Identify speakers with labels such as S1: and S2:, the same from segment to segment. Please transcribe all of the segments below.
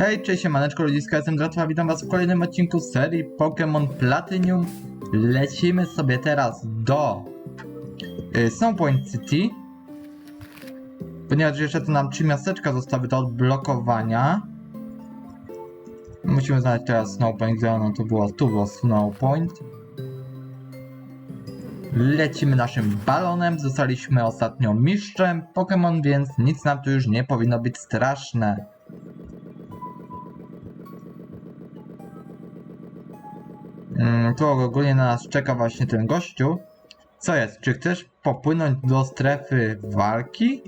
S1: Hej, cześć, maneczko ludziska, jestem Dratwa, witam was w kolejnym odcinku serii Pokémon Platinum. Lecimy sobie teraz do y, Snowpoint City. Ponieważ jeszcze tu nam trzy miasteczka zostały do odblokowania. Musimy znaleźć teraz Snowpoint, gdzie ono to było, tu było Snowpoint. Lecimy naszym balonem, zostaliśmy ostatnio mistrzem Pokémon, więc nic nam tu już nie powinno być straszne. Tu ogólnie na nas czeka właśnie ten gościu. Co jest? Czy chcesz popłynąć do strefy walki?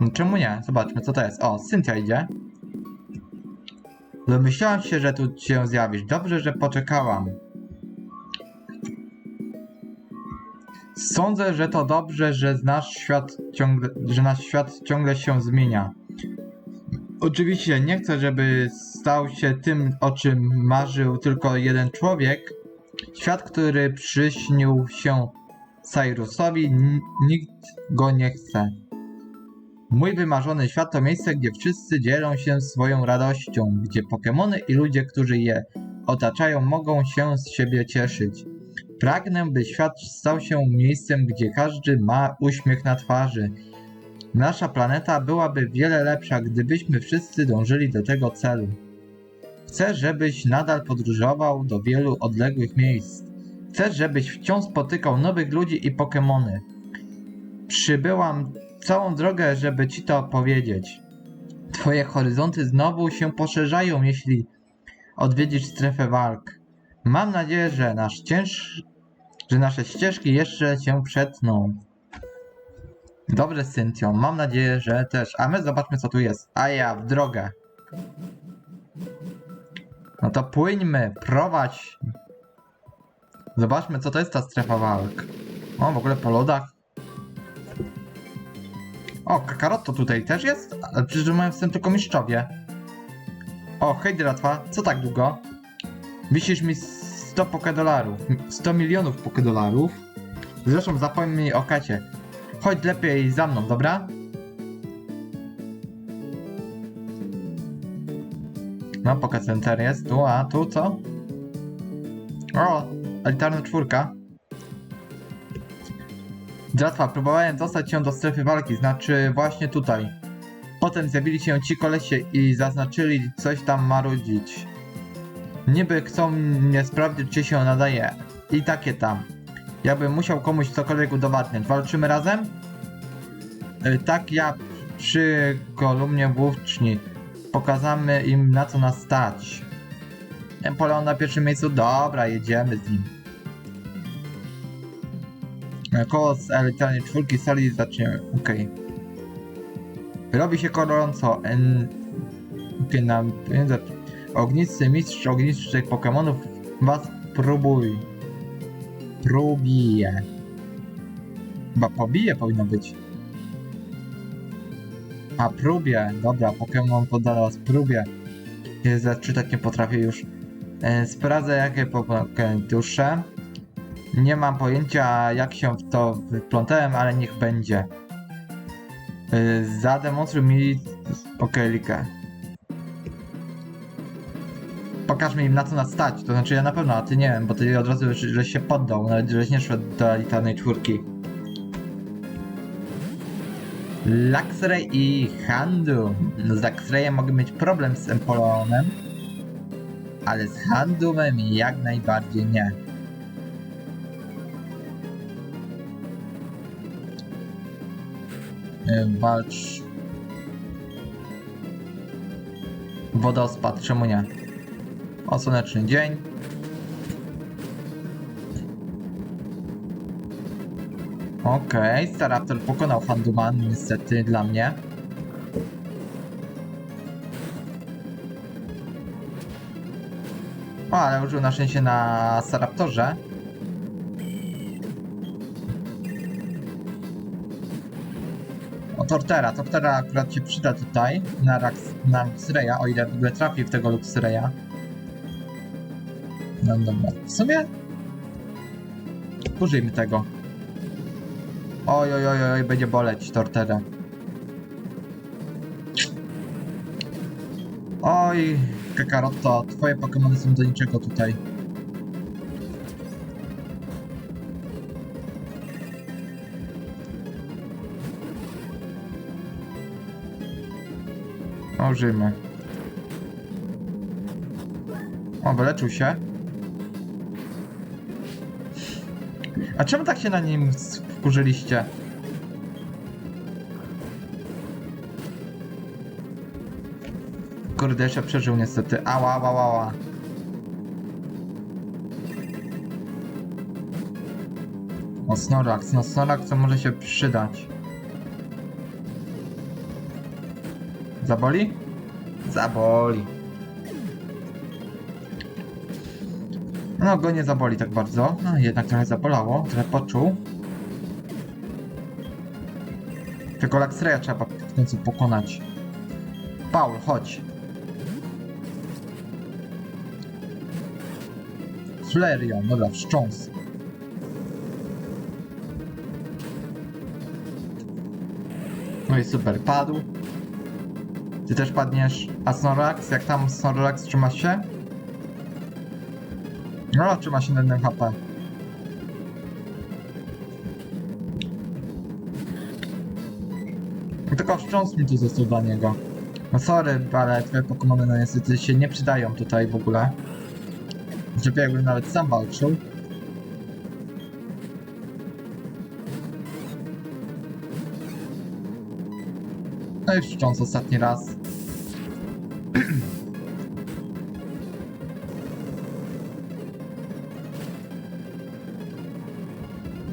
S1: Mm, Czemu nie? Zobaczmy, co to jest. O, Cynthia idzie. Domyślałam się, że tu się zjawisz. Dobrze, że poczekałam. Sądzę, że to dobrze, że nasz świat ciągle, że nasz świat ciągle się zmienia. Oczywiście nie chcę, żeby stał się tym, o czym marzył tylko jeden człowiek. Świat, który przyśnił się Cyrusowi, nikt go nie chce. Mój wymarzony świat to miejsce, gdzie wszyscy dzielą się swoją radością, gdzie Pokemony i ludzie, którzy je otaczają, mogą się z siebie cieszyć. Pragnę, by świat stał się miejscem, gdzie każdy ma uśmiech na twarzy. Nasza planeta byłaby wiele lepsza, gdybyśmy wszyscy dążyli do tego celu. Chcę, żebyś nadal podróżował do wielu odległych miejsc. Chcę, żebyś wciąż spotykał nowych ludzi i Pokemony. Przybyłam całą drogę, żeby ci to powiedzieć. Twoje horyzonty znowu się poszerzają, jeśli odwiedzisz strefę walk. Mam nadzieję, że nasz cięż... że nasze ścieżki jeszcze się przetną. Dobrze, Cynthio, mam nadzieję, że też. A my zobaczmy, co tu jest. A ja w drogę. No to płyńmy, prowadź. Zobaczmy, co to jest ta strefa walk. O, w ogóle po lodach. O, Kakarotto tutaj też jest? Ale przecież mają w tylko mistrzowie. O, hej Dratwa, co tak długo? Wisisz mi 100 pokedolarów. 100 milionów pokedolarów. Zresztą zapomnij o Kacie. Chodź lepiej za mną, dobra? No, Poké Center jest tu, a tu co? O, elitarna czwórka. Dratwa, próbowałem dostać się do strefy walki, znaczy właśnie tutaj. Potem zjawili się ci kolesie i zaznaczyli coś tam marudzić. Niby chcą mnie sprawdzić, czy się nadaje. I takie tam. Jakbym musiał komuś cokolwiek udowadniać. Walczymy razem? Y, tak ja przy kolumnie włóczni. Pokazamy im na co nas stać. Empoleon na pierwszym miejscu. Dobra, jedziemy z nim. Koło z elitarnej czwórki sali zaczniemy. Okej. Robi się gorąco. En... Okej, nam... Ognisty mistrz ognistych Pokemonów was próbuj. Próbije. Chyba pobije powinno być. A próbie. Dobra, Pokémon podala was próbie. Zaczytać nie potrafię już. E, sprawdzę jakie Pokémon dusze. Nie mam pojęcia jak się w to wplątałem, ale niech będzie. E, zademonstruj mi Pokelikę. Pokażmy im na co nas stać. To znaczy ja na pewno, a ty nie wiem, bo ty od razu że, że się poddał, nawet żeś nie szedł do elitarnej czwórki. Luxray i Handum. No z Luxrayem mogę mieć problem z Empoleonem, ale z Handumem jak najbardziej nie. Walcz. Wodospad, czemu nie? O słoneczny dzień. Okej, okay, Staraptor pokonał Handuman, niestety dla mnie. O, ale użył na szczęście na Staraptorze. O, Tortera. Tortera akurat się przyda tutaj na, Rax, na Luxreya, o ile w ogóle trafi w tego Luxreya. No dobra. W sumie... Użyjmy tego. Oj, oj, oj, oj, będzie boleć Torterę. Oj, Kakaroto, twoje Pokémony są do niczego tutaj. Użyjmy. O, wyleczył się. A czemu tak się na nim wkurzyliście? Kurde, jeszcze przeżył niestety. Ała, ała, ała. O, Snorlax. No, to może się przydać. Zaboli? Zaboli. No, go nie zaboli tak bardzo. No, jednak trochę zabolało. Trochę poczuł. Tylko Luxreya trzeba w końcu pokonać. Paul, chodź. Flareon, dobra, wstrząs. No i super, padł. Ty też padniesz. A Snorlax? Jak tam Snorlax trzyma się? No, trzyma się na 1 HP. Tylko wstrząs mi tu został dla niego. No sorry, ale twoje Pokémony no niestety się nie przydają tutaj w ogóle. Żeby jakbym nawet sam walczył. No i wstrząs ostatni raz.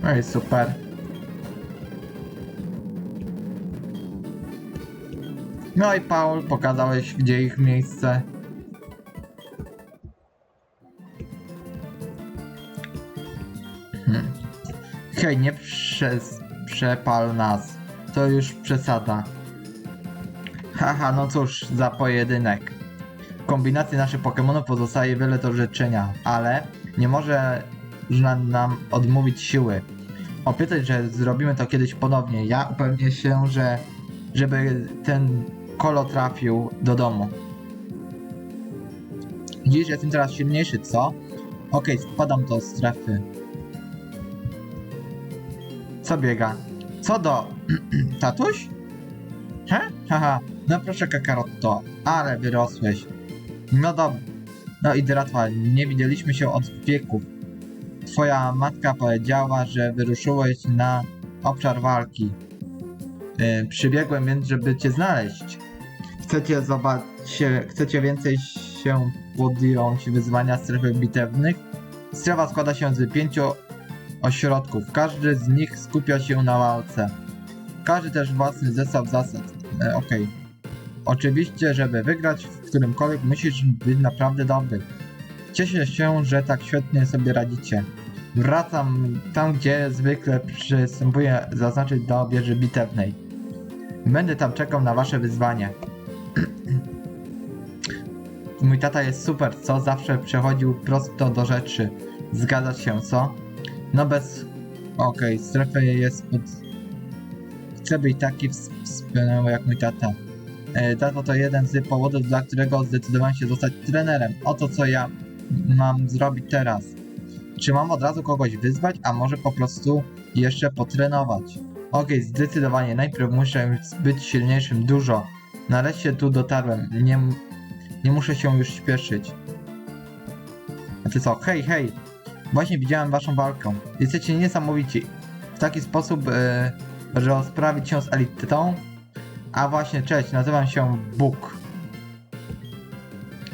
S1: No i super. No i Paul, pokazałeś gdzie ich miejsce. Hmm. Hej, nie przez, przepal nas. To już przesada. Haha, no cóż, za pojedynek. Kombinacji naszych Pokémonów pozostaje wiele do życzenia, ale nie może nam, nam odmówić siły. Obiecać, że zrobimy to kiedyś ponownie. Ja upewnię się, że żeby ten kolo trafił do domu. Dziś jestem teraz silniejszy, co? Okej, spadam do strefy. Co biega? Co do... Tatuś? He? Haha, no proszę Kakarotto, ale wyrosłeś. No dobra. No i Dratwa, nie widzieliśmy się od wieków. Twoja matka powiedziała, że wyruszyłeś na obszar walki. Yy, przybiegłem więc, żeby cię znaleźć. Chcecie zobaczyć, chcecie więcej się podjąć wyzwania strefy bitewnych? Strefa składa się z pięciu ośrodków. Każdy z nich skupia się na walce. Każdy też własny zestaw zasad. E, Okej. Oczywiście, żeby wygrać w którymkolwiek musisz być naprawdę dobry. Cieszę się, że tak świetnie sobie radzicie. Wracam tam, gdzie zwykle przystępuję zaznaczyć do wieży bitewnej. Będę tam czekał na wasze wyzwanie. Mój tata jest super, co? Zawsze przechodził prosto do rzeczy. Zgadzać się, co? No bez... Okej, strefy jest pod... Chcę być taki ws- wspaniały jak mój tata. E, tato to jeden z powodów, dla którego zdecydowałem się zostać trenerem. Oto co ja mam zrobić teraz. Czy mam od razu kogoś wyzwać, a może po prostu jeszcze potrenować? Okej, zdecydowanie. Najpierw muszę być silniejszym dużo. Nareszcie tu dotarłem. Nie, nie muszę się już śpieszyć. Ty co? Hej, hej! Właśnie widziałem waszą walkę. Jesteście niesamowici. W taki sposób, e, że się z elitą? A właśnie, cześć, nazywam się Bóg.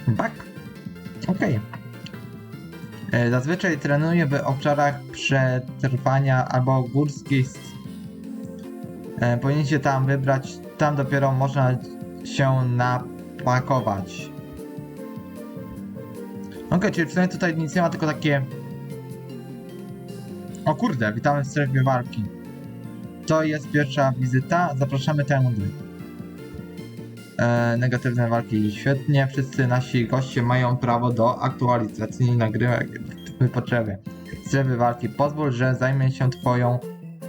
S1: Bak? Okej. E, Zazwyczaj trenuję w obszarach przetrwania albo górskich. Się tam wybrać, tam dopiero można się napakować. Okej, czyli przynajmniej tutaj nic nie ma, tylko takie... O kurde, witamy w strefie walki. To jest pierwsza wizyta, zapraszamy tędy. E, negatywne walki, świetnie. Wszyscy nasi goście mają prawo do aktualizacji nagrywek w potrzebie. Strefy walki, pozwól, że zajmę się twoją.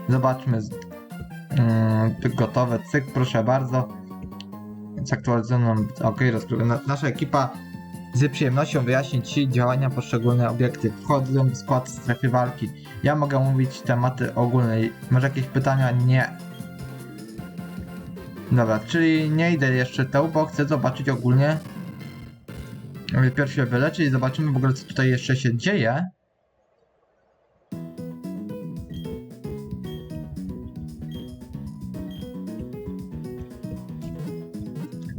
S1: Zobaczmy. Mm, gotowe, cyk, proszę bardzo. zaktualizowaną. Ok, rozgrywka. Na- Nasza ekipa z przyjemnością wyjaśni Ci działania poszczególne obiekty. Wchodzą w skład strefy walki. Ja mogę mówić tematy ogólne. Masz jakieś pytania? Nie. Dobra, czyli nie idę jeszcze tą, bo chcę zobaczyć ogólnie. Pierw się wyleczyć i zobaczymy w ogóle co tutaj jeszcze się dzieje.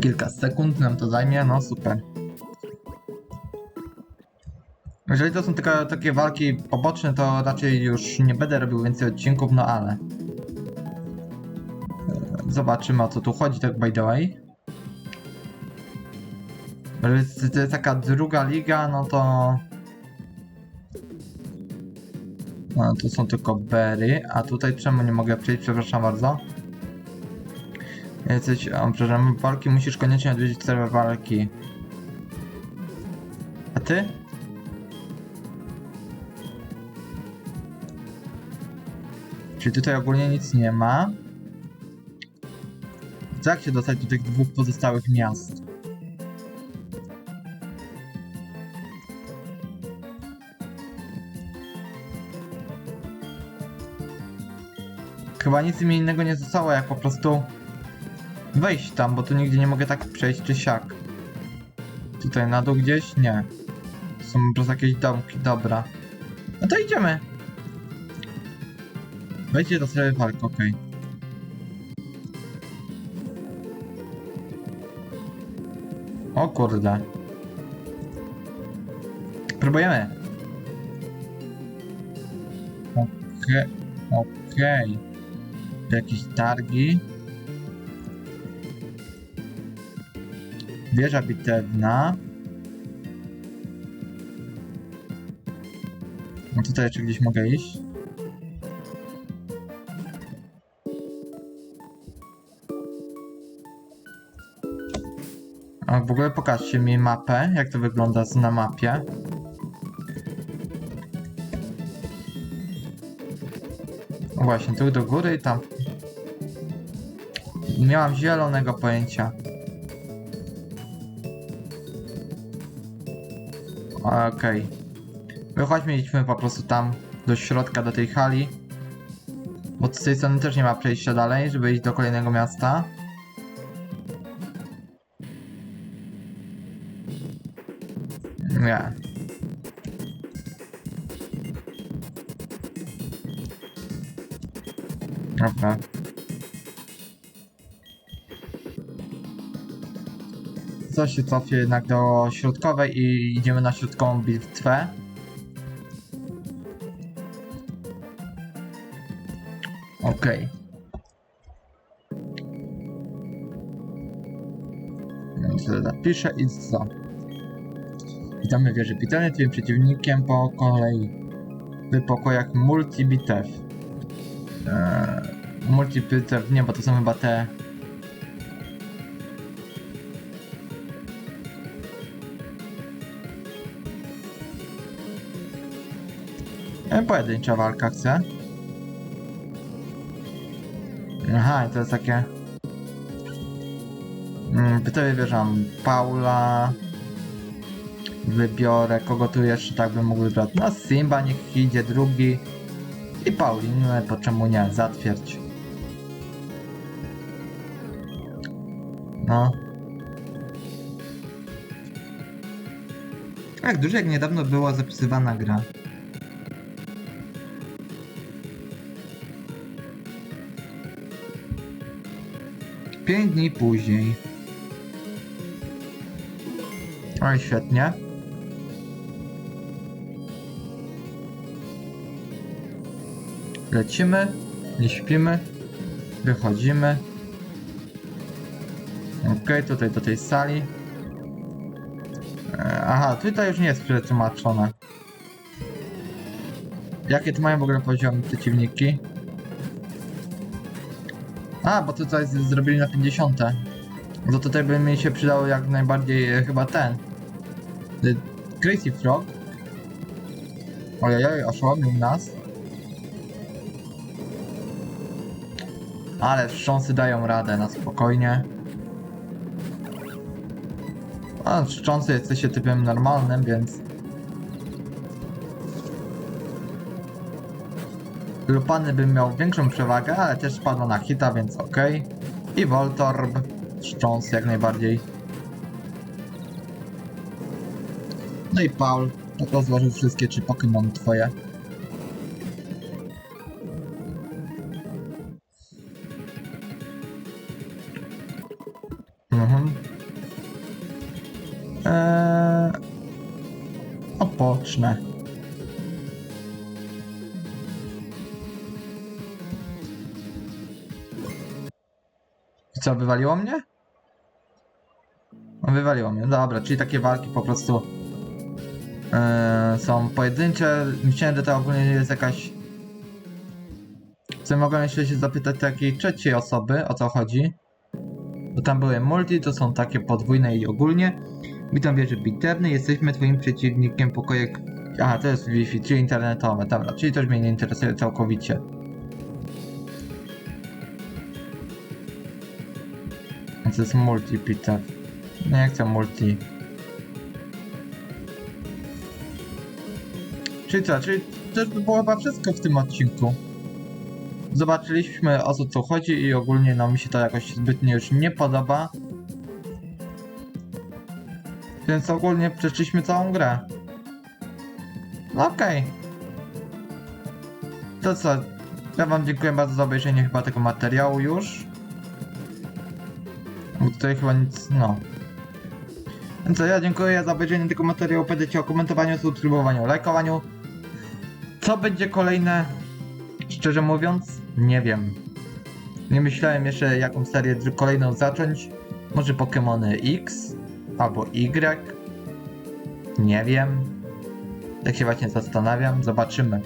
S1: Kilka sekund nam to zajmie, no super. Jeżeli to są tylko takie walki poboczne, to raczej już nie będę robił więcej odcinków, no ale... Zobaczymy o co tu chodzi, tak by the way. Jest- To jest taka druga liga, no to... No, to są tylko berry, a tutaj czemu nie mogę przejść, przepraszam bardzo. Jesteś, o, przepraszam, walki musisz koniecznie odwiedzić serwer walki. A ty? Czyli tutaj ogólnie nic nie ma. Jak się dostać do tych dwóch pozostałych miast? Chyba nic mi innego nie zostało, jak po prostu wejść tam, bo tu nigdzie nie mogę tak przejść czy siak. Tutaj na dół gdzieś? Nie. Są po prostu jakieś domki, dobra. No to idziemy. Wejdźcie do strefy walki, okej. O kurde. Próbujemy. Okej, okej. Jakieś targi. Wieża bitewna. No tutaj jeszcze gdzieś mogę iść. A w ogóle pokażcie mi mapę, jak to wygląda na mapie. Właśnie, tu do góry i tam. Nie mam zielonego pojęcia. Okej. Wychodźmy, idźmy po prostu tam do środka, do tej hali. Bo z tej strony też nie ma przejścia dalej, żeby iść do kolejnego miasta. Dobra. Co się cofie jednak do środkowej i idziemy na środkową bitwę. Okej. Więc sobie zapiszę i co? Witamy wieży Pitany, twoim przeciwnikiem po kolei. W pokojach multi-bitew. Eee, multi-bitew, nie, bo to są chyba te... E, pojedyncza walka chcę. Aha, to jest takie... Mm, Bitowie wierzam. Paula... Wybiorę, kogo tu jeszcze tak bym mógł wybrać. No Simba niech idzie drugi. I Paulinę, po czemu nie, zatwierdź. No. Tak, dużo jak niedawno była zapisywana gra. Pięć dni później. Oj, świetnie. Lecimy, nie śpimy, wychodzimy. Ok, tutaj do tej sali. E, Aha, tutaj już nie jest przetłumaczone. Jakie tu mają w ogóle poziomy przeciwniki? A, bo tutaj zrobili na 50. No to tutaj by mi się przydało jak najbardziej e, chyba ten. The Crazy Frog. Ojej, oszołomił nas. Ale wstrząsy dają radę na spokojnie. A, szczący jesteście typem normalnym, więc... Lupany bym miał większą przewagę, ale też spadło na hita, więc okej. I Voltorb, szcząs jak najbardziej. No i Paul, rozłożył wszystkie trzy Pokémon twoje. Co, wywaliło mnie? No, Wywaliło mnie, dobra, czyli takie walki po prostu eee, są pojedyncze. Myślałem, że to ogólnie jest jakaś... Co mogłem jeszcze się zapytać takiej trzeciej osoby, o co chodzi. Bo tam były multi, to są takie podwójne i ogólnie. Witam wieży bitewny, jesteśmy twoim przeciwnikiem pokojek... Aha, to jest Wi-Fi, czyli internetowe, dobra, czyli to już mnie nie interesuje całkowicie. A To jest multi bitew. Nie chcę multi. Czyli co, czyli to było chyba wszystko w tym odcinku. Zobaczyliśmy o co tu chodzi i ogólnie no mi się to jakoś zbytnio już nie podoba. Więc ogólnie przeszliśmy całą grę. No okej. To co? Ja wam dziękuję bardzo za obejrzenie chyba tego materiału już. Tutaj chyba nic, no. Więc co, ja dziękuję za obejrzenie tego materiału. Pamiętajcie o komentowaniu, subskrybowaniu, lajkowaniu. Co będzie kolejne? Szczerze mówiąc, nie wiem. Nie myślałem jeszcze jaką serię kolejną zacząć. Może Pokémony X albo Y. Nie wiem. Tak się właśnie zastanawiam. Zobaczymy.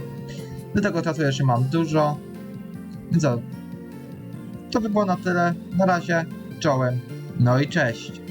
S1: Do tego czasu jeszcze mam dużo. Więc co? To by było na tyle. Na razie. Czołem. No i cześć.